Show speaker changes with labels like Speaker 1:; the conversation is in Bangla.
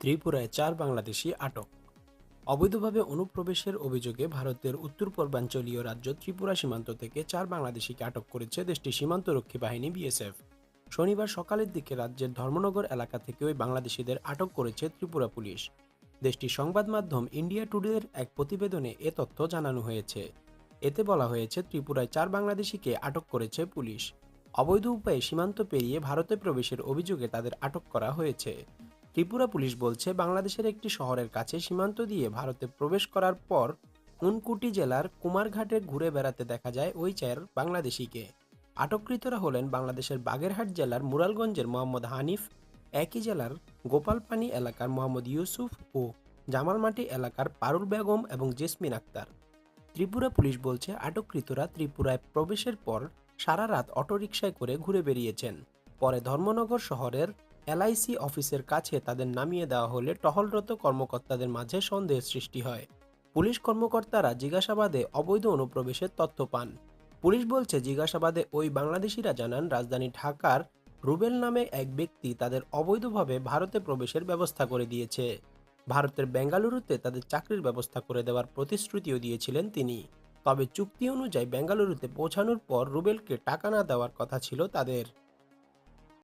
Speaker 1: ত্রিপুরায় চার বাংলাদেশি আটক। অবৈধভাবে অনুপ্রবেশের অভিযোগে ভারতের উত্তর পূর্বাঞ্চলীয় রাজ্য ত্রিপুরা সীমান্ত থেকে চার বাংলাদেশিকে আটক করেছে দেশটির সীমান্তরক্ষী বাহিনী বিএসএফ। শনিবার সকালের দিকে রাজ্যের ধর্মনগর এলাকা থেকে ওই বাংলাদেশিদের আটক করেছে ত্রিপুরা পুলিশ। দেশটির সংবাদ মাধ্যম ইন্ডিয়া টুডের এক প্রতিবেদনে এ তথ্য জানানো হয়েছে। এতে বলা হয়েছে, ত্রিপুরায় চার বাংলাদেশিকে আটক করেছে পুলিশ। অবৈধ উপায়ে সীমান্ত পেরিয়ে ভারতে প্রবেশের অভিযোগে তাদের আটক করা হয়েছে। ত্রিপুরা পুলিশ বলছে, বাংলাদেশের একটি শহরের কাছে সীমান্ত দিয়ে ভারতে প্রবেশ করার পর উনকুটি জেলার কুমারঘাটে ঘুরে বেড়াতে দেখা যায় ওই চার বাংলাদেশিকে। আটককৃতরা হলেন বাংলাদেশের বাগেরহাট জেলার মুরালগঞ্জের মোহাম্মদ হানিফ, একই জেলার গোপালপানি এলাকার মোহাম্মদ ইউসুফ ও জামালমাটি এলাকার পারুল বেগম এবং জেসমিন আক্তার। ত্রিপুরা পুলিশ বলছে, আটককৃতরা ত্রিপুরায় প্রবেশের পর সারা রাত অটোরিকশায় করে ঘুরে বেরিয়েছেন পরে ধর্মনগর শহরের এলআইসি অফিসের কাছে তাদের নামিয়ে দেওয়া হলে টহলরত কর্মকর্তাদের মাঝে সন্দেহের সৃষ্টি হয়। পুলিশ কর্মকর্তারা জিজ্ঞাসাবাদে অবৈধ অনুপ্রবেশের তথ্য পান। পুলিশ বলছে, জিজ্ঞাসাবাদে ওই বাংলাদেশিরা জানান, রাজধানী ঢাকার রুবেল নামে এক ব্যক্তি তাদের অবৈধভাবে ভারতে প্রবেশের ব্যবস্থা করে দিয়েছে। ভারতের বেঙ্গালুরুতে তাদের চাকরির ব্যবস্থা করে দেওয়ার প্রতিশ্রুতিও দিয়েছিলেন তিনি। তবে চুক্তি অনুযায়ী বেঙ্গালুরুতে পৌঁছানোর পর রুবেলকে টাকা না দেওয়ার কথা ছিল তাদের।